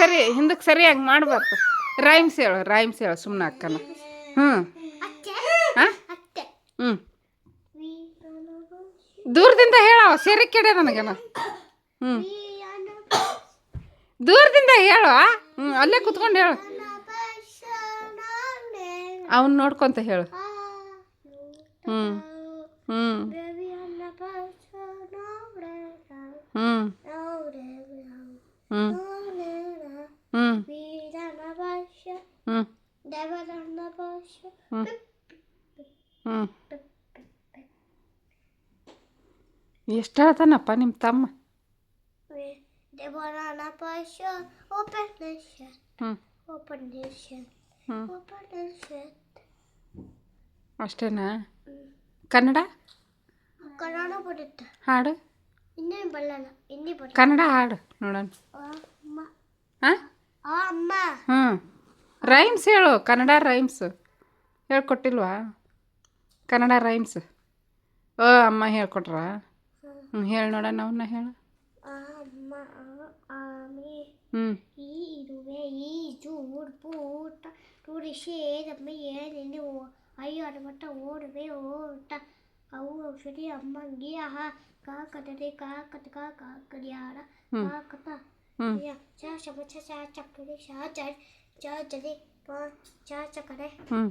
ಸರಿ ಹಿಂದಕ್ಕೆ ಸರಿಯಾಗಿ ಮಾಡಬಾರ್ದು. ರೈಮ್ಸ್ ಹೇಳು ರೈಮ್ಸ್ ಹೇಳು ಸುಮ್ಮನೆ ಅಕ್ಕನ. ಹ್ಞೂ ಹ್ಞೂ ದೂರದಿಂದ ಹೇಳವ ಸರಿ ಕೆಡೆ ನನಗೇನ ಹ್ಞೂ ದೂರದಿಂದ ಹೇಳು ಹ್ಞೂ ಅಲ್ಲೇ ಕುತ್ಕೊಂಡು ಹೇಳು. ಅವನ್ನ ಅವ್ನು ನೋಡ್ಕೊಂತ ಹೇಳು. ಹ್ಞೂ ಹ್ಞೂ ಹ್ಞೂ ಹ್ಞೂ ವೀರನ ಭಾಷ ಹ್ಞೂ ದೇವರನ್ನ ಭಾಷ ಹ್ಞೂ ಹ್ಞೂ ಎಷ್ಟು ಹೇಳ್ತಾನಪ್ಪ ನಿಮ್ಮ ತಮ್ಮ ದೇವರನ್ನ ಭಾಷ ಓಪನ್ ನೇಷನ್ ಹ್ಞೂ ಓಪನ್ ನೇಷನ್ ಹ್ಞೂ ಓಪನ್ ನೇಷನ್ ಅಷ್ಟೇನಾ ಕನ್ನಡ ಕನ್ನಡ ಬರುತ್ತೆ ಹಾಡು ಇನ್ನೇನು ಬರಲ್ಲ ಇನ್ನೇ ಬರುತ್ತೆ ಕನ್ನಡ ಹಾಡು ನೋಡೋಣ ಅಮ್ಮ ಹಾಂ ಹ್ಞೂ ರೈಮ್ಸ್ ಹೇಳು ಕನ್ನಡ ರೈಮ್ಸ್. ಹೇಳ್ಕೊಟ್ಟಿಲ್ವಾ? ಕನ್ನಡ ರೈಮ್ಸ್. ಓ ಅಮ್ಮ ಹೇಳ್ಕೊಟ್ರ? ಹ್ಞೂ ಹೇಳಿ ನೋಡೋಣ ಅವನ್ನ ಹೇಳು. ಹ್ಞೂ ಈ ಇರುವೆ ಈ ಜೂಡ್ಪು ಊಟ ಟೂರಿಸಿ ಏದಮ್ಮ ಏನೇನು ಅಯ್ಯೋ ಅಡಮಟ್ಟ ಓಡುವೆ ಓಟ ಅವು ಔಷಧಿ ಅಮ್ಮಂಗಿ ಆಹ ಕಾ ಕತದೆ ಕಾ ಕತ ಕಾ ಕಾ ಕಡಿಯಾಡ ಹ್ಮ್. ಕಾ ಕತ ಹ್ಞೂ ಯ ಚ ಚಮಚ ಚ ಚಕ್ಕರೆ ಚ ಜ ಚ ಜಡೆ ಪ ಚ ಚಕರೆ ಹ್ಞೂ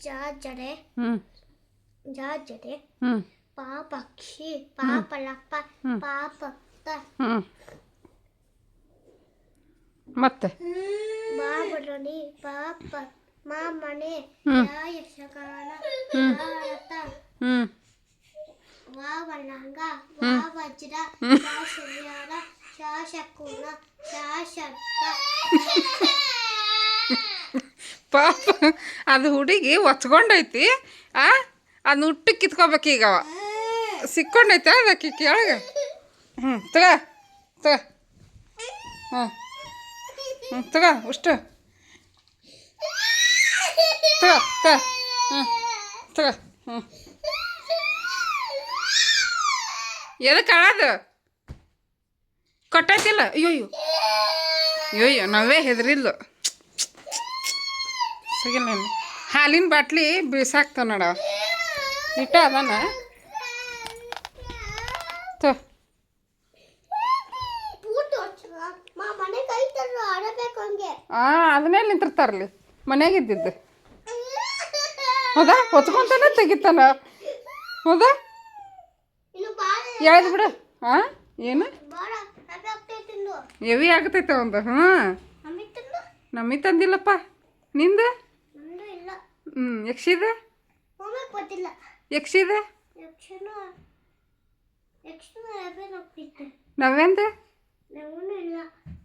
ಚ ಜಡೆ ಹ್ಞೂ ಜ ಜಡೆ ಹ್ಞೂ ಪಾ ಪಕ್ಷಿ ಪಾ ಪಲಪ್ಪ ಹ್ಮ್. ಪಾ ಪತ್ತ ಹ್ಞೂ ಮತ್ತೆ ಬಾಬರನಿ ಪಾಪ ಮಾಮನೆ ಹ್ಮ್. ಯಾ ಯಶಗಾನ ಹ್ಮ್. ಭಾರತ ಹ್ಞೂ ವಾ ವಲ್ಲಂಗ ವಾ ವಜ್ರ ಶಾ ಶನಿಯಾರ ಶಾ ಶಕ್ತ ಪಾಪ, ಅದು ಹುಡುಗಿ ಒತ್ಕೊಂಡೈತಿ, ಆ? ಅದನ್ನ ಹುಟ್ಟು ಕಿತ್ಕೋಬೇಕು ಈಗ ಅವ. ಸಿಕ್ಕೊಂಡೈತೆ ಅದಕ್ಕೆ ಕೆಳಗೆ. ಹ್ಞೂ ತಗ ತಗ. ಹ್ಞೂ ಹ್ಞೂ ತಗ ಅಷ್ಟು ತಗ ತಗ ಹ್ಞೂ ತಗ ಹ್ಞೂ ಎದಕ್ಕೆ ಅಳದು? ಕೊಟ್ಟೈತಿಲ್ಲ ಅಯ್ಯೋ ಅಯ್ಯೋ ಅಯ್ಯೋ ಅಯ್ಯೋ ನಾವೇ ಹೆದರಿಲ್ಲು ಸಿಗಿಲ್ಲ ಹಾಲಿನ ಬಾಟ್ಲಿ ಬೀಸಾಕ್ತಾವ ನೋಡ. ಇಟ್ಟ ಅದಾನ ತೋ. ಹಾಂ ಅದನ್ನೇ ನಿಂತಿರ್ತಾರಲ್ಲಿ ಮನ್ಯಾಗ ಇದ್ದಿದ್ದು ಹೌದಾ? ಹೊಚ್ಕೊಂತಾನ ತೆಗಿತಾನ? ಹೌದಾ? ಯಾವ್ದು ಬಿಡು. ಹಾಂ ಏನು ಬಾಳ ಹ್ಯಾಪಿ ಆಗ್ತೈತಿ ಇಂದು ಎವಿ ಆಗತೈತೆ ಒಂದು ಹ್ಞೂ ನಮ್ಮಿ ತಂದಿಲ್ಲಪ್ಪ. ನಿಂದ? ಹ್ಞೂ ಯಕ್ಷಿದೆ? ಯಕ್ಷಿದೆ? ನಮಗೂ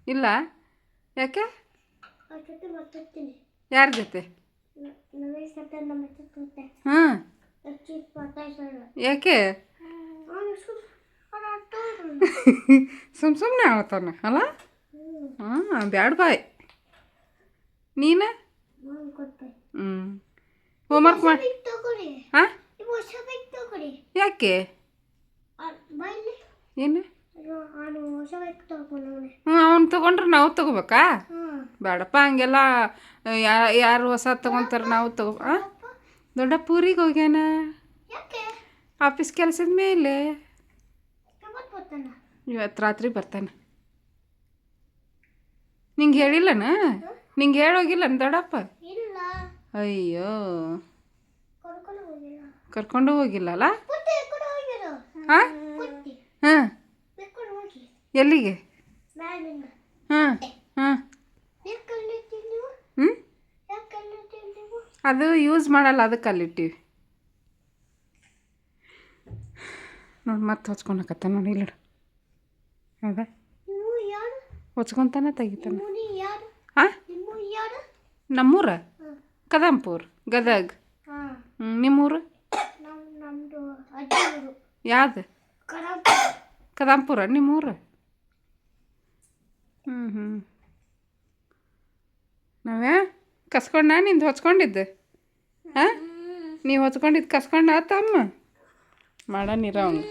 ಇಲ್ಲ. ಯಾಕೆ? ಯಾರ ಜೊತೆ? ಮಾತಾಡ್ಸಲ್ಲ ಯಾಕೆ? ಸುಮ್ ಸುಮ್ಮನೆ ಆಳ್ತಾನ ಅಲ್ಲ? ಹಾಂ ಬ್ಯಾಡ ಬಾಯ್. ನೀನು? ಹ್ಞೂ ಹೋಮ್. ಹ್ಞೂ ಹೋಮ್ವರ್ಕ್ ಮಾಡಿ ಹಾಂ? ಯಾಕೆ? ಏನು? ಹ್ಞೂ ಅವ್ನು ತೊಗೊಂಡ್ರೆ ನಾವು ತೊಗೋಬೇಕಾ? ಬೇಡಪ್ಪ ಹಂಗೆಲ್ಲ ಯಾರು ಹೊಸ ತೊಗೊಂತಾರೆ ನಾವು ತಗೋ ಹಾಂ ದೊಡ್ಡಪ್ಪ ಪೂರಿಗೆ ಹೋಗ್ಯಾನ? ಆಫೀಸ್ ಕೆಲಸದ ಮೇಲೆ. ಬರ್ತಾನ. ಇವತ್ತು ರಾತ್ರಿ ಬರ್ತಾನೆ. ನಿಂಗೆ ಹೇಳಿಲ್ಲನ? ನಿಂಗೆ ಹೇಳೋಗಿಲ್ಲ ದೊಡ್ಡಪ್ಪ? ಇಲ್ಲ. ಅಯ್ಯೋ. ಕರ್ಕೊಂಡು ಹೋಗಿಲ್ಲ. ಕರ್ಕೊಂಡು ಹೋಗಿಲ್ಲಲ್ಲ ಹಾಂ? ಹಾಂ. ಎಲ್ಲಿಗೆ? ಹಾಂ. ಹಾಂ. ಹ್ಞೂ ಅದು ಯೂಸ್ ಮಾಡಲ್ಲ ಅದಕ್ಕೆ ಅಲ್ಲಿಟ್ಟಿವಿ ನೋಡಿ ಮತ್ತೆ ಹೊಚ್ಕೊಳಕತ್ತ ನೋಡಿ ಇಲ್ಲ ಹೌದಾ? ಹೊಚ್ಕೊಂತಾನೆ ತೆಗಿತಾನೆ. ಹಾಂ ನಮ್ಮೂರ? ಕದಂಪುರ್ ಗದಗ್. ಹ್ಞೂ ನಿಮ್ಮೂರು? ಯಾವ್ದು? ಕದಂಪುರ ನಿಮ್ಮೂರು? ಹ್ಞೂ ಹ್ಞೂ ನಾವ್ಯಾ? ಕಸ್ಕೊಂಡ ನಿಂದು ಹೊಚ್ಕೊಂಡಿದ್ದೆ? ಹಾಂ? ನೀವು ಹೊಚ್ಕೊಂಡಿದ್ದು ಕಸ್ಕೊಂಡ ಆತಮ್ಮ ಮಾಡನಿರ ಅವಂಗ.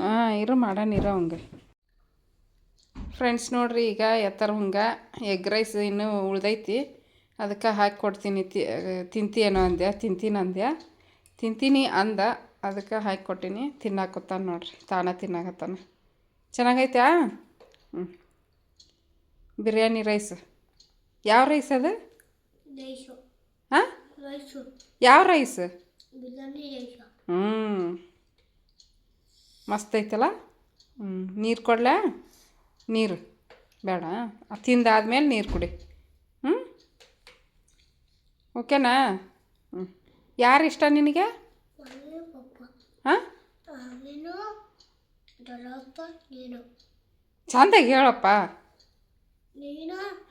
ಹಾಂ ಇರು ಮಾಡನಿರ ಅವಂಗ. ಫ್ರೆಂಡ್ಸ್ ನೋಡಿರಿ ಈಗ ಎತ್ತರ ಹಂಗೆ. ಎಗ್ ರೈಸ್ ಇನ್ನೂ ಉಳ್ದೈತಿ. ಅದಕ್ಕೆ ಹಾಕಿ ಕೊಡ್ತೀನಿ ತಿ ತಿಂತೀಯೇನೋ ಅಂದ್ಯ ತಿಂತೀನಿ ಅಂದ್ಯ. ತಿಂತೀನಿ ಅಂದ ಅದಕ್ಕೆ ಹಾಕಿ ಕೊಟ್ಟೀನಿ. ತಿನ್ನಾಕತ್ತಾನ ನೋಡ್ರಿ ತಾನ ತಿನ್ನಾಕತ್ತಾನ. ಚೆನ್ನಾಗೈತಾ ಹ್ಞೂ ಬಿರಿಯಾನಿ ರೈಸ್ ಯಾವ ರೈಸ್ ಅದು? ಹಾಂ? ಯಾವ ರೈಸು ಹ್ಞೂ ಮಸ್ತ್ ಐತಲ್ಲ? ಹ್ಞೂ ನೀರು ಕೊಡ್ಲಾ? ನೀರು. ಬೇಡ. ತಿಂದಾದ್ಮೇಲೆ ನೀರು ಕುಡಿ. ಹ್ಞೂ ಓಕೆನಾ? ಹ್ಞೂ ಯಾರು ಇಷ್ಟ ನಿನಗೆ? ಹಾಂ? ಚಂದಾಗಿ ಹೇಳಪ್ಪ.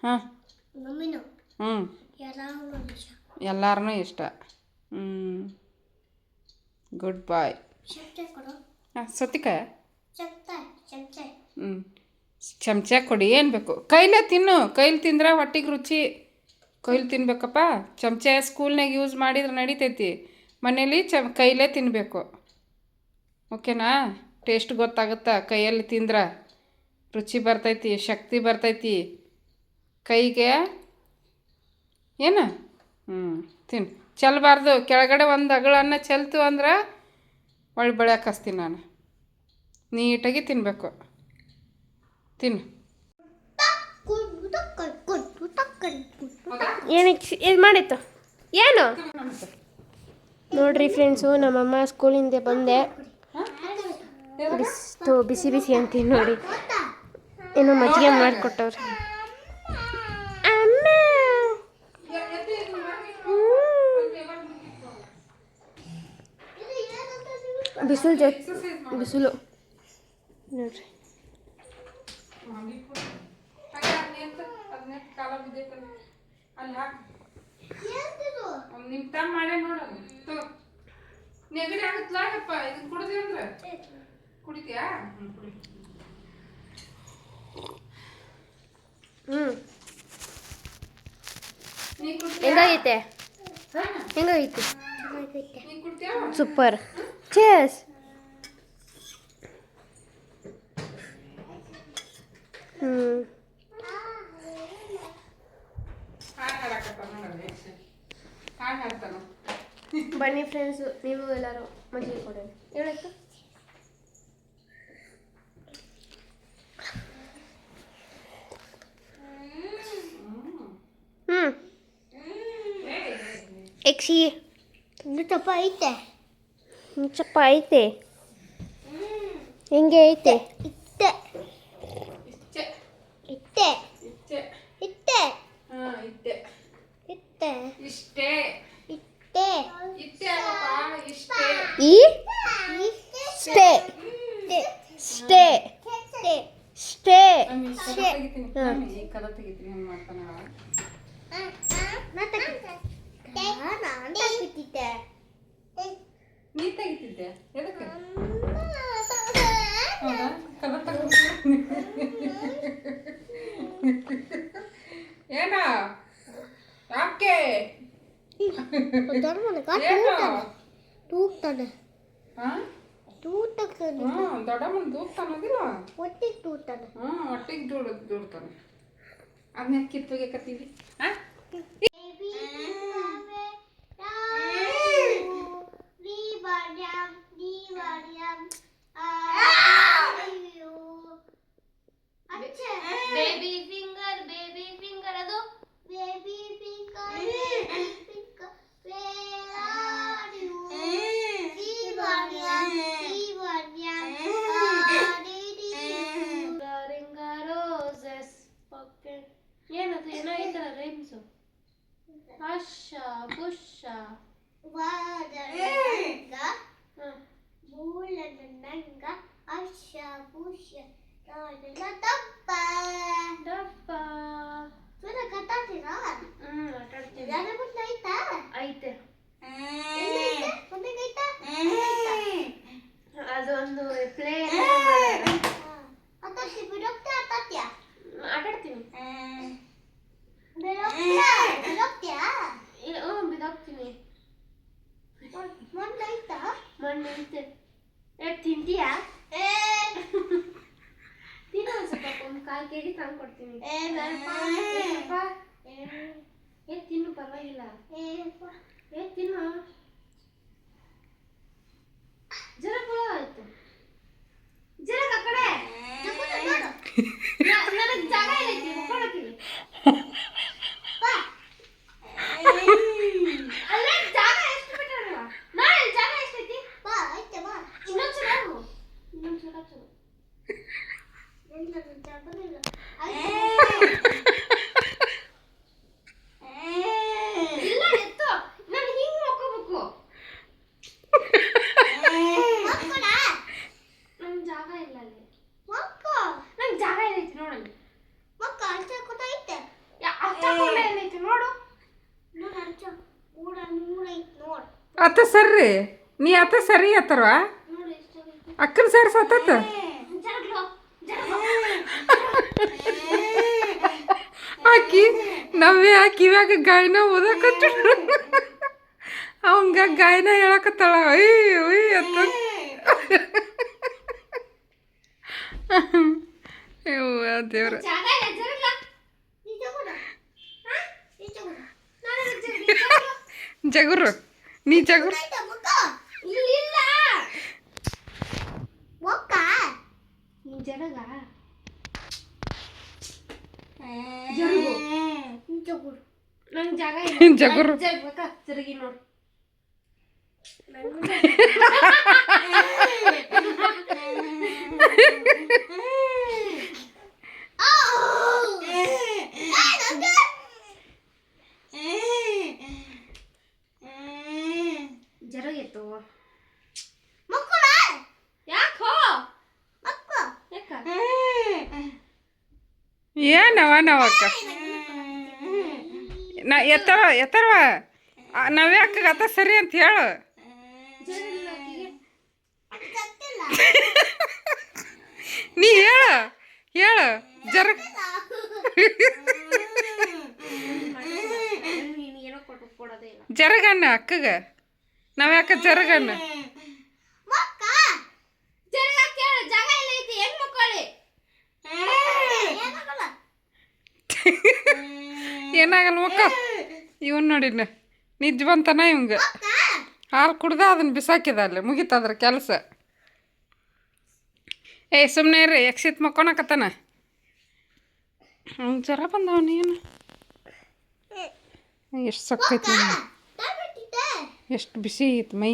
ಹಾಂ. ಹ್ಞೂ ಎಲ್ಲರೂ ಇಷ್ಟ ಎಲ್ಲಾರನೂ ಇಷ್ಟ. ಹ್ಞೂ ಗುಡ್ ಬಾಯ್. ಹಾಂ ಹ್ಞೂ ಚಮಚ ಕೊಡಿ ಏನು ಬೇಕು? ಕೈಲೇ ತಿನ್ನು ಕೈಲಿ ತಿಂದ್ರೆ ಹೊಟ್ಟಿಗೆ ರುಚಿ. ಕೈಲಿ ತಿನ್ಬೇಕಪ್ಪ. ಚಮಚ ಸ್ಕೂಲ್ನಾಗ ಯೂಸ್ ಮಾಡಿದ್ರೆ ನಡಿತೈತಿ. ಮನೇಲಿ ಚಮ್ ಕೈಲೇ ತಿನ್ನಬೇಕು ಓಕೆನಾ? ಟೇಸ್ಟ್ ಗೊತ್ತಾಗುತ್ತಾ? ಕೈಯಲ್ಲಿ ತಿಂದ್ರೆ ರುಚಿ ಬರ್ತೈತಿ ಶಕ್ತಿ ಬರ್ತೈತಿ. ಕೈಗೆ ಏನು? ಹ್ಞೂ ತಿನ್. ಚೆಲ್ಲಬಾರ್ದು ಕೆಳಗಡೆ ಒಂದು ಅಗಳನ್ನ ಚೆಲ್ತು ಅಂದ್ರೆ ಒಳ್ಳೆ ಬೆಳ್ಯಾಕೆ ಹಾಕಿಸ್ತೀನಿ ನಾನು. ನೀಟಾಗಿ ತಿನ್ನಬೇಕು ತಿನ್ನು. ಏನಕ್ಕೆ ಇದು ಮಾಡಿತ್ತು? ಏನು? ನೋಡ್ರಿ ಫ್ರೆಂಡ್ಸು ನಮ್ಮಮ್ಮ ಸ್ಕೂಲಿಂದ ಬಂದೆ. ಬಿಸಿ ಬಿಸಿ ಅಂತೀನಿ ನೋಡಿ. ಏನೋ ಮಜ್ಜಿಗೆ ಮಾಡಿಕೊಟ್ಟವ್ರಿ. ಬಿಸಿಲು ಜೊ ಬಿಸಿಲು. ನೋಡ್ರಿ. ಹ್ಞೂ ಹೆಂಗಾಗೈತೆ? ಹಾ? ಹೆಂಗಾಗೈತಿ? ನೀ ಕುಡ್ತೀಯಾ ಸೂಪರ್ ಚೇಸ್ ಹ್ಞೂ ಹಾಡು ಹಾಡಕತ್ತಾನ ನೋಡಲ್ಲಿ ಹಾಡು ಹಾಡ್ತಾನ ಬನ್ನಿ ಫ್ರೆಂಡ್ಸು ನೀವು ಎಲ್ಲರೂ ಮಜ್ಜಿಗೆ ಕೊಡೋಣ ಹೇಳಕ್ಕ ಹ್ಞೂ ಎಕ್ಸಿ ತಪ್ಪ ಐತೆ ಚಪ್ಪ ಐತೆ ಹೆಂಗೆ ಐತೆ ಇತ್ತೆ ಇಷ್ಟೇ ಇತ್ತೆ ಇಷ್ಟೇ ಇತ್ತೆ ಹಾಂ ಇಷ್ಟೇ ಇತ್ತೆ ಇಷ್ಟೇ ಇತ್ತೆ ಇಷ್ಟೇ ಅಲ್ಲಪ್ಪ ಇಷ್ಟೇ ಈ ಸ್ಟೇ ಸ್ಟೇ ಸ್ಟೇ ನಾನು ಈ ಕದ ತೆಗಿತೀನಿ ನಾನು ಈ ಕದ ತೆಗಿತೀನಿ ಹೆಂಗೆ ಮಾಡ್ತಾನ ನೀ ತೆಗಿತಿದ್ದೆ ಎದಕ್ಕೆ ಹೌದಾ ಕದ ತೆಗ್ದು ಏನ ಯಾಕೆ ಏನು ತೂಗ್ತಾನೆ? ಹ್ಞೂ ದೊಡ್ಡಮ್ಮನ ದೂಕ್ತಾನೋದಿಲ್ಲ ಒಟ್ಟಿಗೆ ತೂಗ್ತಾನೆ. ಹ್ಞೂ ಒಟ್ಟಿಗೆ ದುಡ್ ದೂಡ್ತಾನೆ. ಅದನ್ನ ಕಿತ್ತೋಗಿ ಕತ್ತೀವಿ ಹಾಂ? ಮಣ್ಣು ಐತೆ ಏ ತಿಂತೀಯಾ ಏ ತಿನ್ನೋ ಸ್ವಲ್ಪ ಕುಂತು ಕಾಲು ಕೆ ಜಿ ತಂದು ಕೊಡ್ತೀನಿ ಏ ಬೇಡಪ್ಪ. ಏನಪ್ಪ? ಏ ತಿನ್ನು ಪರವಾಗಿಲ್ಲ ಏ ಏ ತಿನ್ನು ಜರ ಕೊಡ ಆಯ್ತು ಜರ ಆ ಕಡೆ ನ- ನನಗ್ ಜಾಗ ಇಲ್ಲ ಐತಿ ಮುಕ್ಕೊಳಕ್ಕಿಲ್ಲಿ ಅಲ್ಲ ಜಾಗ ಎಷ್ಟು ಬಿಟ್ಟಾರ ನಾಳೆ ಜಾಗ ಎಷ್ಟೈತಿ ಬಾ ಐತೆ ಬಾ ಇನ್ನೊಂದ್ ಚಲೋ ಹೋಗು. ಇನ್ನೊಂದ್ ಚಲೋ ಚಲೋ ಇಲ್ಲ ಜಾಗನಿಲ್ಲ ಇಲ್ಲ ಎತ್ತು ನಾನು ಹಿಂಗ್ ಮಕ್ಕೋಬೇಕು ಮಕ್ಕಳ ನನ್ ಜಾಗ ಇಲ್ಲ ಅಲ್ಲಿ ಮಕ್ಕ ನನ್ ಜಾಗ ಏನೈತಿ ನೋಡಲ್ಲಿ ಮಕ್ಕ ಅರ್ಥ ಗೊತ್ತೈತೆ ಅಷ್ಟೊಂದು ಏನೈತಿ ನೋಡು ನೋಡ್ ಅರ್ಥ ಊರ ಮೂರೈತ್ ನೋಡ್ ಅತ್ತ ಸರ್ರಿ ನೀ ಅತ್ತ ಸರಿ ಎಷ್ಟಾಗೈತಿ ಅಕ್ಕನ ಸಾರು ಸತ್ತತ್ತ ಆಕಿ ನವ್ಯ ಕಿವ್ಯಾಗ ಗಾಯನ ಓದಕತ್ತ. ಅವಂಗ ಗಾಯನ ಹೇಳಕತ್ತಾಳ. ಅಯ್ಯ ಅಯ್ಯ ಅಂತ ದೇವ್ರ. ಜಗುರು. ನೀ ಜಗುರು ಆಯ್ತಾ ಮಕ್ಕ ಇಲ್ಲ ಮಕ್ಕ ನೀ ಜರಗ ಜರುಗು ನಿಜ ಕೂಡ ನನ್ ಜಾಗ ಇಲ್ಲ ಜಗುರು. ಜರಗ್ಬೇಕಾ ಜರುಗಿ ನೋಡು ಜರುಗಿತ್ತು ಮಕ್ಕಳ ಯಾಕೋ ಮಕ್ಕ ಯಾಕ ಏನವ ನಾವಕ್ಕ ನಾ ಎತ್ತರ, ಎತ್ತರವ. ನಾವ್ಯಾಕ ಅತ್ತ ಸರಿ ಅಂತ ಹೇಳು. ನೀ ಹೇಳು ಹೇಳು, ಜರ. ಜರಗಣ್ಣ ಅಕ್ಕಗ. ನಾವ್ಯಾಕ ಜರಗಣ್ಣ ಮಕ್ಕ ಜರಗ ಕೇಳು ಜಾಗ ಇಲ್ಲ ಐತಿ ಹೆಂಗ್ ಮಕ್ಕಳಿ ಏನಾಗಲ್ಲ ಏನಾಗಲ್ಲ ಮಕ್ಕ ಇವನ್ ನೋಡಿ ನಿಜ ಬಂತನ ಇವಂಗ. ಹಾಲು ಕುಡ್ದ ಅದನ್ನ ಬಿಸಾಕಿದ ಅಲ್ಲಿ. ಮುಗೀತದ್ರ ಕೆಲಸ. ಏ ಸುಮ್ಮನೆ ರೀ ಯಕ್ಷಿತ್ ಮಕ್ಕೊಳಕತ್ತಾನ ಹಂಗೆ ಜ್ವರ ಬಂದವನ ಏನು ಎಷ್ಟು ಸಕ್ಕೈತಿ ಎಷ್ಟು ಬಿಸಿ ಐತಿ ಮೈ.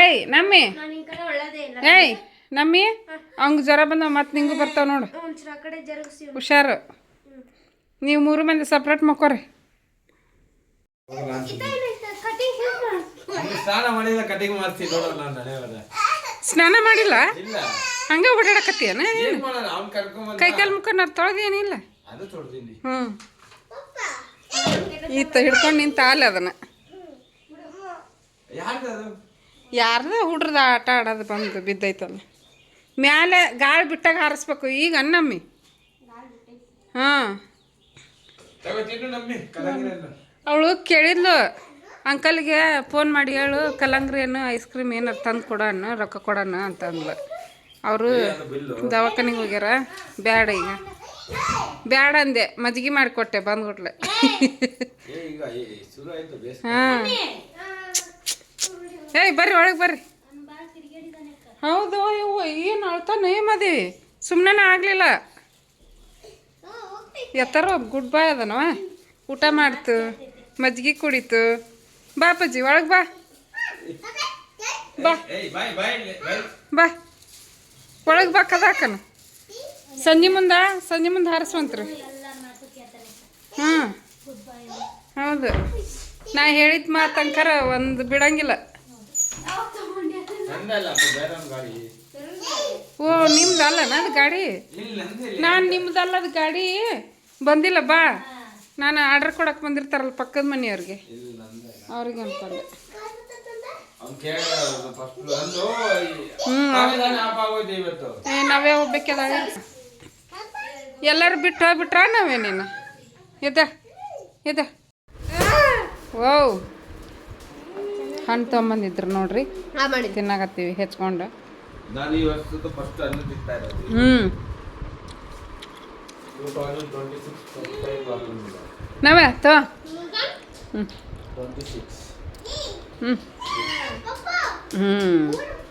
ಏಯ್ ನಮ್ಮಿ. ಏಯ್ ನಮ್ಮಿ. ಅವಂಗೆ ಜ್ವರ ಬಂದವ ಮತ್ತೆ ನಿಂಗೂ ಬರ್ತಾವ ನೋಡು. ಹುಷಾರು. ನೀವು ಮೂರು ಮಂದಿ ಸಪ್ರೇಟ್ ಮಕ್ಕೋರಿ. ಸ್ನಾನ ಮಾಡಿಲ್ಲ ಕಟಿಂಗ್ ಮಾಡ್ತೀನಿ ನೋಡೋಣ ನಾನು ನಡೆಯೋದ ಸ್ನಾನ ಮಾಡಿಲ್ಲ? ಹಂಗೆ ಓಡಾಡಕತ್ತೀಯನ ಏನ್ ಮಾಡೋಣ ಅವ್ನ್ ಕರ್ಕೊಂಡ್ ಕೈ ಕಾಲು ಮುಖ ನಾ ತೊಳೆದೇನಿಲ್ಲ ಹ್ಞೂ ಈತ ಹಿಡ್ಕೊಂಡು ನಿಂತ ಆಲೆ ಅದನ್ನ. ಯಾರ್ದು ಅದು ಯಾರ್ದ? ಹುಡ್ರದ ಆಟ ಆಡೋದು ಬಂದು ಬಿದ್ದೈತಲ್ಲ. ಮ್ಯಾಲೆ ಗಾಳಿ ಬಿಟ್ಟಾಗ ಹಾರಿಸ್ಬೇಕು. ಈಗ ಅನ್ನಮ್ಮಿ ಹಾಂ ತಗೋ ತಿನ್ನು ನಮ್ಮಿ ಕಲಂಗಿರಲ್ಲ ಅವಳು ಕೇಳಿದ್ಲು ಅಂಕಲ್ಗೆ ಫೋನ್ ಮಾಡಿ ಹೇಳು ಕಲ್ಲಂಗ್ರಿ ಏನು ಐಸ್ ಕ್ರೀಮ್ ಏನಾರು ತಂದು ಕೊಡೋಣ ರೊಕ್ಕ ಕೊಡೋಣ ಅಂತ ಅಂದ್ಲು. ಅವರು ದವಾಖಾನಿಗೆ ಹೋಗ್ಯಾರ ಬ್ಯಾಡ ಈಗ. ಬ್ಯಾಡ ಅಂದೆ ಮಜ್ಜಿಗೆ ಮಾಡಿಕೊಟ್ಟೆ ಬಂದ್ಬಿಟ್ಲೆ ಏ ಈಗ ಏ, ಆಯ್ತು ಬೇಸ್ ಹಾಂ. ಏಯ್ ಬರ್ರಿ ಒಳಗೆ ಬರ್ರಿ. ಹೌದು ಏನು ಏನು ಅಳ್ತಾನೆ ಮದಿ. ಸುಮ್ಮನೆ ಆಗಲಿಲ್ಲ. ಎತ್ತರ ಗುಡ್ ಬಾಯ್ ಅದನವ. ಊಟ ಮಾಡ್ತು, ಮಜ್ಜಿಗೆ ಕುಡಿತು. ಬಾ ಅಪ್ಪಾಜಿ, ಒಳಗೆ ಬಾ. ಬಾ. ಬಾ. ಒಳಗೆ ಬಾ ಕದಾಕನ ಸಂಜೆ ಮುಂದೆ ಸಂಜೆ ಮುಂದೆ ಹಾರಿಸುವಂತ್ರಿ. ಹಾಂ ಹೌದು. ನಾ ಹೇಳಿದ ಮಾತಂಕರ ಒಂದು ಬಿಡಂಗಿಲ್ಲ. ಓ, ನಿಮ್ದಲ್ಲ ಅದು ಗಾಡಿ? ನಾನು ನಿಮ್ದಲ್ಲ ಅದು ಗಾಡಿ. ಬಂದಿಲ್ಲ ಬಾ. ನಾನು ಆರ್ಡರ್ ಕೊಡಕ್ಕೆ ಬಂದಿರ್ತಾರಲ್ಲ ಪಕ್ಕದ ಮನೆಯವ್ರಿಗೆ. ಅವ್ರಿಗೆ ಅನ್ಕೊಂಡೆ. ನಾವೇ ಹೋಗ್ಬೇಕಲ್ಲ. ಎಲ್ಲರೂ ಬಿಟ್ಟು ಹೋಗ್ಬಿಟ್ರ ನಾವೇ ನೀನು? ಇದ ಇದ ಓವ್ ಹಣ್ಣು ತೊಗೊಂಬಂದಿದ್ರು ನೋಡ್ರಿ. ತಿನ್ನಾಕತ್ತೀವಿ ಹೆಚ್ಕೊಂಡು. ಹ್ಞೂ ಹ್ಞೂ ಹ್ಞೂ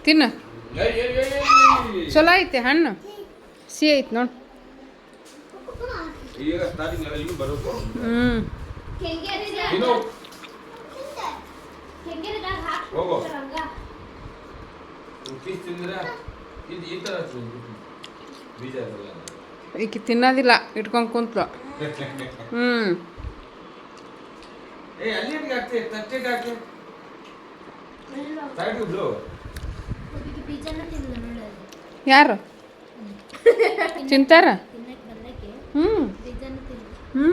ತಿನ್ನು ಚಲೋ ಐತೆ ಹಣ್ಣು ಸಿಹಿ ಐತೆ ನೋಡಿ ಈಗ ಸ್ಟಾರ್ಟಿಂಗ್ ಲೆವೆಲ್ಗೆ ಬರುತ್ತೆ ಹ್ಞೂ ಇನ್ನು ಹೋಗು ಪೀಸ್ ತಿಂದ್ರೆ ಇದು ಈ ಥರ ತಿಂದು. ಬೀಜ ಇರಲ್ಲ ಈಕೆ ತಿನ್ನೋದಿಲ್ಲ ಇಟ್ಕೊಂಡು ಕುಂತ್ಲು ಹ್ಞೂ ಯಾರು ತಿಂತಾರ ಹ್ಞೂ ಹ್ಞೂ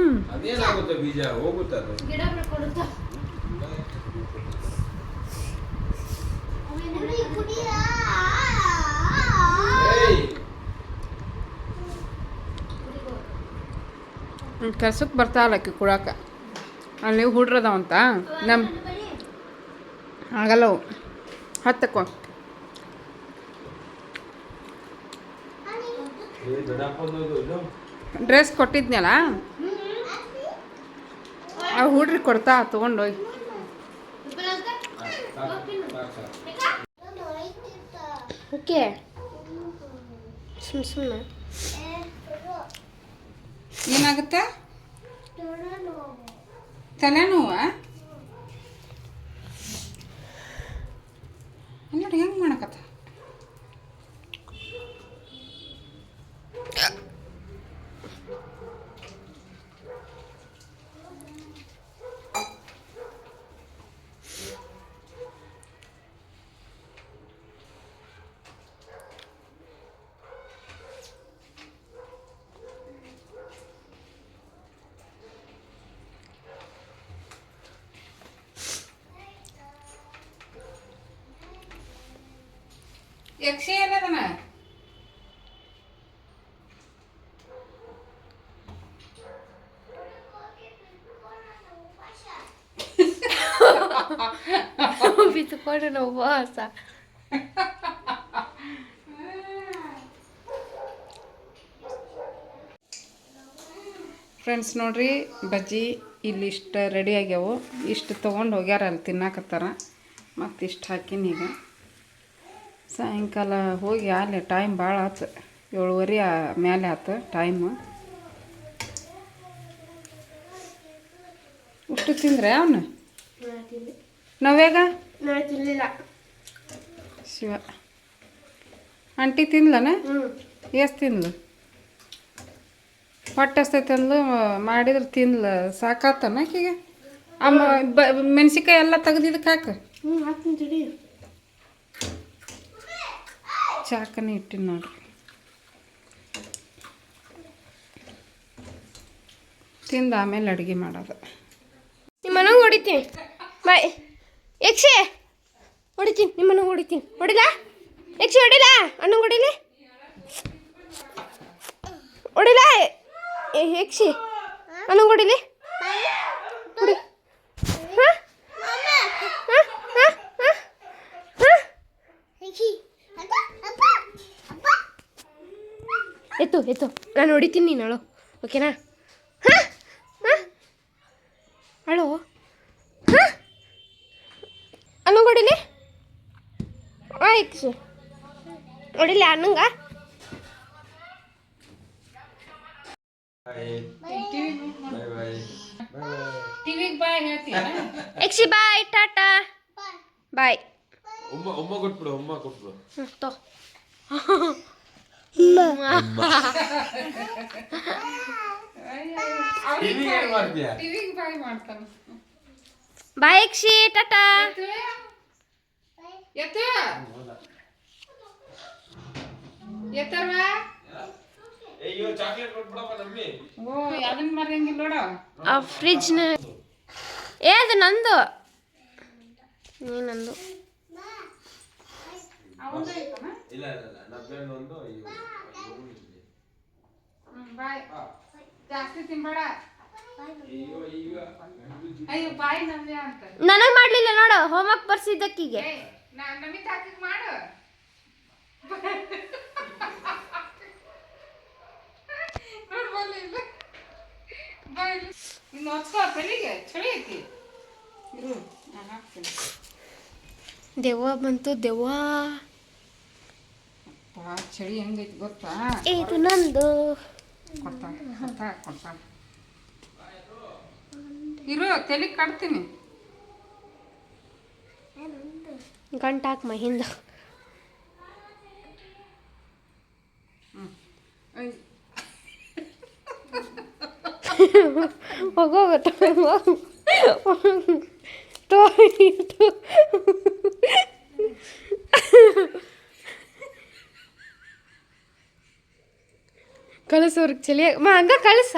ಕೆಲ್ಸಕ್ಕೆ ಬರ್ತಾವಲ್ಲ ಆಕಿ ಕುಡಾಕ. ಅಲ್ಲಿ ಹುಡ್ರದವಂತ ನಮ್ಮ ಆಗಲ್ಲವು. ಹತ್ತಕ್ಕೋ. ಡ್ರೆಸ್ ಕೊಟ್ಟಿದ್ನಲ್ಲ? ಆ ಹುಡ್ರಿ ಕೊಡ್ತಾ ತೊಗೊಂಡೋಗಿ ಓಕೆ. ಸುಮ್ಮ ಸುಮ್ಮನೆ ಏನಾಗುತ್ತೆ? ತಲೆನೋವ? ನೋಡಿ ಹೆಂಗೆ ಮಾಡಕತ್ತ? ಯಕ್ಷಿ ಏನದನ ಬಿತ್ಕೊಂಡು ನಾವು ಉಪವಾಸ. ಫ್ರೆಂಡ್ಸ್ ನೋಡ್ರಿ ಬಜ್ಜಿ ಇಲ್ಲಿ ಇಷ್ಟು ರೆಡಿ ಆಗ್ಯಾವು. ಇಷ್ಟು ತೊಗೊಂಡು ಹೋಗ್ಯಾರ ಅಲ್ಲಿ ತಿನ್ನಕತ್ತಾರ. ಮತ್ತು ಇಷ್ಟು ಹಾಕಿನ ಈಗ. ಸಾಯಂಕಾಲ ಹೋಗಿ ಅಲ್ಲಿ ಟೈಮ್ ಭಾಳ ಆತು. ಏಳುವರೆ ಮೇಲೆ ಆತು ಟೈಮು ಉಷ್ಟು ತಿಂದ್ರೆ ಅವನು? ನಾವೇಗ ಶಿವ. ಆಂಟಿ ತಿನ್ಲನ? ಎಷ್ಟು ತಿನ್ಲು. ಹೊಟ್ಟೆ ಹಸ್ತೈತೆ ಅಂದ್ಲು ಮಾಡಿದ್ರೆ ತಿನ್ಲ. ಸಾಕಾತನ ಆಕಿಗೆ? ಆ ಬ ಮೆಣಸಿಕಾಯಿ ಎಲ್ಲ ತೆಗ್ದಿದ್ದಕ್ಕೆ ಹಾಕು? ಚಾಕನೇ ಇಟ್ಟಿನಿ ನೋಡ್ರಿ. ತಿಂದು ಆಮೇಲೆ ಅಡುಗೆ ಮಾಡೋದು. ನಿಮ್ಮನ್ನ ಹೊಡಿತೀನಿ. ಬಾಯ್. ಯಕ್ಷೆ ಹೊಡಿತೀನಿ ನಿಮ್ಮನ್ನ ಹೊಡಿತೀನಿ. ಹೊಡಿಲ? ಯಕ್ಷೆ ಹೊಡಿಲ? ಅಣ್ಣ ಹೊಡಿಲಿ? ಹೊಡಿಲ? ಏ ಯಕ್ಷಿ ಅಣ್ಣ ಹೊಡಿಲಿ? ಹೊಡಿ ಹಾಂ ಹಾಂ ಹಾಂ ಹಾಂ ಎತ್ತು ಎತ್ತು ನಾನು ಹೊಡಿತೀನಿ ನೀನು ಅಳು. ಓಕೆನಾ ಹಾಂ? ಹಾಂ? ಅಳು? ಹಾಂ? ಅಣ್ಣ ಹೊಡಿಲಿ? ಆಯ್ತು. ಹೊಡಿಲಿ ಅನ್ನಂಗ ಬಾಯ್ ಬಾಯ್ ಟಾಟಾ. ಬಾಯ್. ಉಮ್ಮ ಉಮ್ಮ ಕೊಟ್ಬಿಡು ಹ್ಞೂ ತೋ. ಬಾಯ್ ಯಕ್ಷಿ ಟಾಟಾ. ಎತ್ತ. ಎತ್ತರ್ವಾ. ಅಯ್ಯೋ ಚಾಕ್ಲೇಟ್ ಕೊಟ್ಬಿಡಪ್ಪ ನಮ್ಮಿ. ಓ ಅದನ್ನ ಮರಂಗಿಲ್ಲ ನೋಡ. ಆ ಫ್ರಿಜ್ನ ಏ ಅದು ನಂದು. ನೀ ನಂದು. ಅವಂದು ಐತನ ಇಲ್ಲ ಇಲ್ಲ ಇಲ್ಲ. ನಮ್ಮೇಲೆ ಒಂದು ಇವು ಇವು ಇಲ್ಲಿ. ಬಾಯ್ ಜಾಸ್ತಿ ತಿನ್ಬೇಡ. ಅಯ್ಯೋ ಈಗ ಅಯ್ಯೋ ಬಾಯ್ ನಮ್ದೆ ಅಂತ. ನನಗೆ ಮಾಡಲಿಲ್ಲ ನೋಡು ಹೋಮ್ವರ್ಕ್ ಬರ್ಸಿದ್ದಕ್ಕಿಗೆ ಏ ನಾ ನಮಿತ್ ಹಾಕಿದ್ ಮಾಡು. ನೋಡ್ ಬಾ ಇಲ್ಲಿ. ಇನ್ನು ಹೊಚ್ಕೋ ತಲೆಗೆ. ಚಳಿ ಐತಿ. ಇರು ನಾನು ಹಾಕ್ತೀನಿ. ದೆವ್ವ ಬಂತು ದೆವ್ವ. ಚಳಿ ಹೆಂಗೈತಿ ಗೊತ್ತಾ? ಇದು ನಂದು. ಕೊಡ್ತಾ ಕೊಡ್ತಾ ಕೊಡ್ತಾ. ಇರು ತಲೆ ಕಟ್ತೀನಿ ಗಂಟಾಕ್ ಮಹಿಂದ ಹೋಗೋಗತ್ತ ಕಳಿಸೋರ್ಗೆ ಚಳಿ. ಮಾ ಹಂಗ ಕಳಿಸ.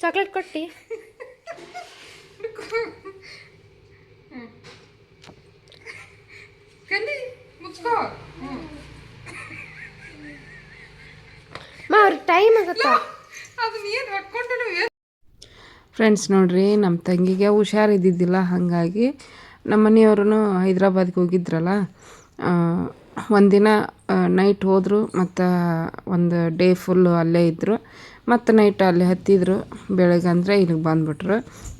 ಚಾಕ್ಲೇಟ್ ಕೊಟ್ಟಿ. ಮಾ ಅವ್ರಿಗೆ ಟೈಮ್ ಆಗತ್ತಾ? ಫ್ರೆಂಡ್ಸ್ ನೋಡ್ರಿ ನಮ್ಮ ತಂಗಿಗೆ ಹುಷಾರಿದ್ದಿದ್ದಿಲ್ಲ ಹಾಗಾಗಿ ನಮ್ಮ ಮನೆಯವ್ರೂ ಹೈದ್ರಾಬಾದ್ಗೆ ಹೋಗಿದ್ರಲ್ಲ ಆ, ಒಂದಿನ ನೈಟ್ ಹೋದರು, ಮತ್ತು ಒಂದು ಡೇ ಫುಲ್ಲು ಅಲ್ಲೇ ಇದ್ದರು ಮತ್ತು ನೈಟ್ ಅಲ್ಲೇ ಹತ್ತಿದ್ರು ಬೆಳಗ್ಗೆ ಅಂದರೆ ಇಲ್ಲಿಗೆ ಬಂದುಬಿಟ್ರು.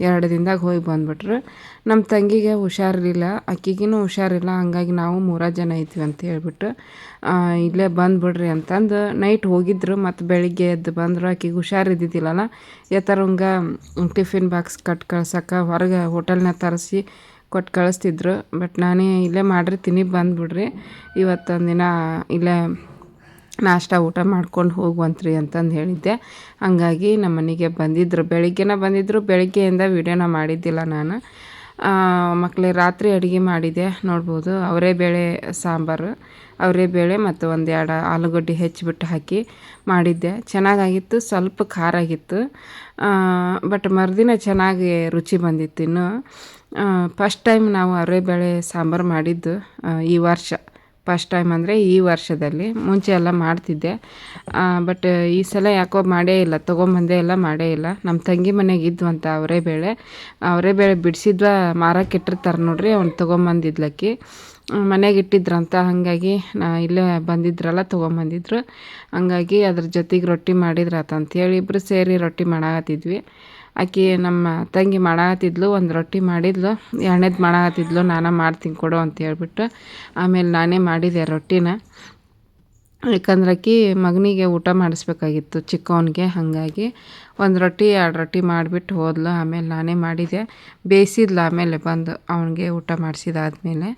ಎರಡು ದಿನದಾಗ ಹೋಗಿ ಬಂದುಬಿಟ್ರು. ನಮ್ಮ ತಂಗಿಗೆ ಹುಷಾರಿರಲಿಲ್ಲ ಆಕಿಗಿನೂ ಹುಷಾರಿಲ್ಲ, ಹಂಗಾಗಿ ನಾವು ಮೂರ ಜನ ಇದ್ವಿ ಅಂತ ಹೇಳ್ಬಿಟ್ಟು ಇಲ್ಲೇ ಬಂದುಬಿಡ್ರಿ ಅಂತಂದು ನೈಟ್ ಹೋಗಿದ್ರು. ಮತ್ತು ಬೆಳಿಗ್ಗೆ ಎದ್ದು ಬಂದರು ಆಕಿಗೆ ಹುಷಾರಿದ್ದಿದ್ದಿಲ್ಲಲ್ಲ. ಯಥರಂಗ ಟಿಫಿನ್ ಬಾಕ್ಸ್ ಕಟ್ ಕಳ್ಸೋಕೆ ಹೊರಗೆ ಹೋಟೆಲ್ನ ತರಿಸಿ ಕೊಟ್ಟು ಕಳಿಸ್ತಿದ್ರು. ಬಟ್ ನಾನೇ ಇಲ್ಲೇ ಮಾಡಿರಿ ತಿನ್ನಿ ಬಂದುಬಿಡ್ರಿ. ಇವತ್ತೊಂದು ದಿನ ಇಲ್ಲೇ ನಾಷ್ಟ ಊಟ ಮಾಡ್ಕೊಂಡು ಹೋಗುವಂತ್ರಿ ಅಂತಂದು ಹೇಳಿದ್ದೆ. ಹಂಗಾಗಿ ನಮ್ಮ ಮನೆಗೆ ಬಂದಿದ್ದರು ಬೆಳಿಗ್ಗೆನ ಬಂದಿದ್ದರು ಬೆಳಿಗ್ಗೆಯಿಂದ ವೀಡಿಯೋನ ಮಾಡಿದ್ದಿಲ್ಲ ನಾನು. ಮಕ್ಕಳೇ ರಾತ್ರಿ ಅಡುಗೆ ಮಾಡಿದೆ. ನೋಡ್ಬೋದು, ಅವರೇ ಬೇಳೆ, ಸಾಂಬಾರು, ಅವರೇ ಬೇಳೆ ಮತ್ತು ಒಂದೆರಡು ಆಲೂಗಡ್ಡೆ ಹೆಚ್ಚಿಬಿಟ್ಟು ಹಾಕಿ ಮಾಡಿದ್ದೆ. ಚೆನ್ನಾಗಾಗಿತ್ತು, ಸ್ವಲ್ಪ ಖಾರ ಆಗಿತ್ತು. ಬಟ್ ಮರುದಿನ ಚೆನ್ನಾಗಿ ರುಚಿ ಬಂದಿತ್ತು ಇನ್ನು. ಫಸ್ಟ್ ಟೈಮ್ ನಾವು ಅರೆಬೇಳೆ ಬೇಳೆ ಸಾಂಬಾರು ಮಾಡಿದ್ದು ಈ ವರ್ಷ. ಫಸ್ಟ್ ಟೈಮ್ ಅಂದರೆ ಈ ವರ್ಷದಲ್ಲಿ. ಮುಂಚೆ ಎಲ್ಲ ಮಾಡ್ತಿದ್ದೆ. ಬಟ್ ಈ ಸಲ ಯಾಕೋ ಮಾಡೇ ಇಲ್ಲ. ತೊಗೊಂಬಂದೇ ಎಲ್ಲ ಮಾಡೇ ಇಲ್ಲ. ನಮ್ಮ ತಂಗಿ ಮನೆಗೆ ಇದ್ವು ಅಂತ ಅವರೇ ಬೇಳೆ. ಅವರೇ ಬೇಳೆ ಬಿಡಿಸಿದ್ವ ಮಾರಕ್ಕೆ ಇಟ್ಟಿರ್ತಾರೆ ನೋಡ್ರಿ, ಅವ್ನು ತೊಗೊಂಬಂದಿದ್ಲಕ್ಕಿ. ಮನೆಗೆ ಇಟ್ಟಿದ್ರಂತ, ಹಾಗಾಗಿ ನಾ ಇಲ್ಲೇ ಬಂದಿದ್ರಲ್ಲ, ತೊಗೊಂಬಂದಿದ್ರು. ಹಂಗಾಗಿ ಅದ್ರ ಜೊತೆಗೆ ರೊಟ್ಟಿ ಮಾಡಿದ್ರಾತ ಅಂತೇಳಿ ಇಬ್ಬರು ಸೇರಿ ರೊಟ್ಟಿ ಮಾಡಾಕತ್ತಿದ್ವಿ. ಆಕಿ ನಮ್ಮ ತಂಗಿ ಮಾಡಾತಿದ್ಲು ಒಂದು ರೊಟ್ಟಿ ಮಾಡಿದ್ಲು ಎರಡನೇದು ಮಾಡಾಕತ್ತಿದ್ಲು, ನಾನು ಮಾಡ್ತೀನಿ ಕೊಡು ಅಂತ ಹೇಳ್ಬಿಟ್ಟು. ಆಮೇಲೆ ನಾನೇ ಮಾಡಿದೆ ರೊಟ್ಟಿನ. ಯಾಕಂದ್ರೆ ಆಕಿ ಮಗನಿಗೆ ಊಟ ಮಾಡಿಸ್ಬೇಕಾಗಿತ್ತು ಚಿಕ್ಕವನಿಗೆ ಹಾಗಾಗಿ ಒಂದು ರೊಟ್ಟಿ, ಎರಡು ರೊಟ್ಟಿ ಮಾಡಿಬಿಟ್ಟು ಹೋದ್ಲು. ಆಮೇಲೆ ನಾನೇ ಮಾಡಿದೆ. ಬೇಯಿಸಿದ್ಲು, ಆಮೇಲೆ ಬಂದು ಅವನಿಗೆ ಊಟ ಮಾಡಿಸಿದಾದ್ಮೇಲೆ.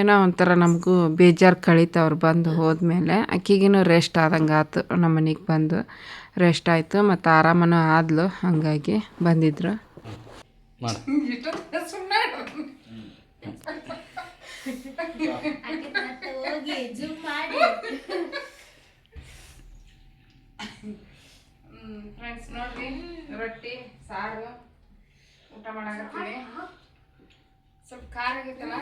ಏನೋ ಒಂಥರ ನಮಗೂ ಬೇಜಾರು ಕಳೀತು ಅವ್ರು ಬಂದು ಹೋದ್ಮೇಲೆ ಆಕಿಗಿನೂ ರೆಸ್ಟ್ ಆದಂಗೆ ಆಯ್ತು ನಮ್ಮ ಮನೆಗೆ ಬಂದು. ರೆಸ್ಟ್ ಆಯಿತು ಮತ್ತು ಆರಾಮನೂ ಆದ್ಲು ಹಾಗಾಗಿ ಬಂದಿದ್ರು. ಫ್ರೆಂಡ್ಸ್ ನೋಡ್ರಿ ರೊಟ್ಟಿ ಸಾರು ಊಟ ಮಾಡಾಕತ್ತೀನಿ ಸ್ವಲ್ಪ ಖಾರ ಆಗೈತಲ್ಲ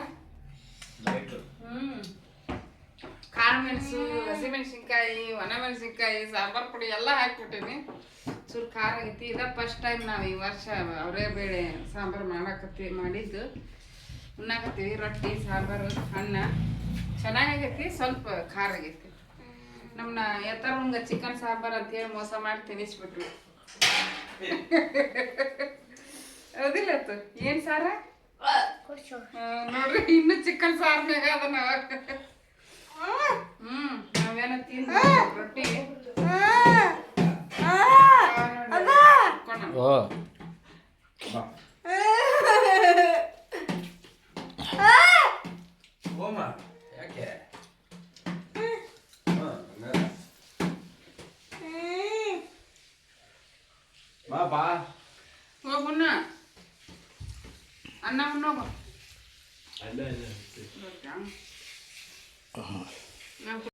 ಖಾರ ಮೆಣಸು ಹಸಿಮೆಣಸಿನ್ಕಾಯಿ ಒಣ ಮೆಣಸಿನ್ಕಾಯಿ ಸಾಂಬಾರ್ ಪುಡಿ ಎಲ್ಲ ಹಾಕ್ಬಿಟ್ಟಿನಿ ಚೂರು ಖಾರ ಐತಿ. ಇದ ಫಸ್ಟ್ ಟೈಮ್ ನಾವು ಈ ವರ್ಷ ಅವರೇ ಬೇಳೆ ಸಾಂಬಾರು ಮಾಡಾಕತ್ತಿ ಮಾಡಿದ್ದು. ಉಣ್ಣಾಕತ್ತೀವಿ. ರೊಟ್ಟಿ ಸಾಂಬಾರು ಅನ್ನ. ಚೆನ್ನಾಗೈತಿ. ಸ್ವಲ್ಪ ಖಾರ ಆಗೈತಿ. ನಮ್ಮನ್ನ ಎತ್ತರಂಗ ಚಿಕನ್ ಸಾಂಬಾರು ಅಂತ ಹೇಳಿ ಮೋಸ ಮಾಡಿ ತಿನ್ನಿಸ್ಬಿಟ್ರು. ಹೌದಿಲ್ಲ ಏನು ಸಾರ? ನೋಡ್ರಿ ಇನ್ನು ಚಿಕನ್ ಸಾರ್ನಾಗ ಅದನ್ನ ಹ್ಮ್ ನಾವೇನ ತಿಂದು ರೊಟ್ಟಿ ಆ, ನೋಡ್ರಿ. ಇಟ್ಕೊಂಡ್ ನಾನು. ಓ ಓಮ ಯಾಕೆ ಬಾ ಬಾ ಹೋಗುಣ್ಣ ಅನ್ನ ಉಣ್ಣೋಗು ಅಲ್ಲ ಇಲ್ಲ ನಾವು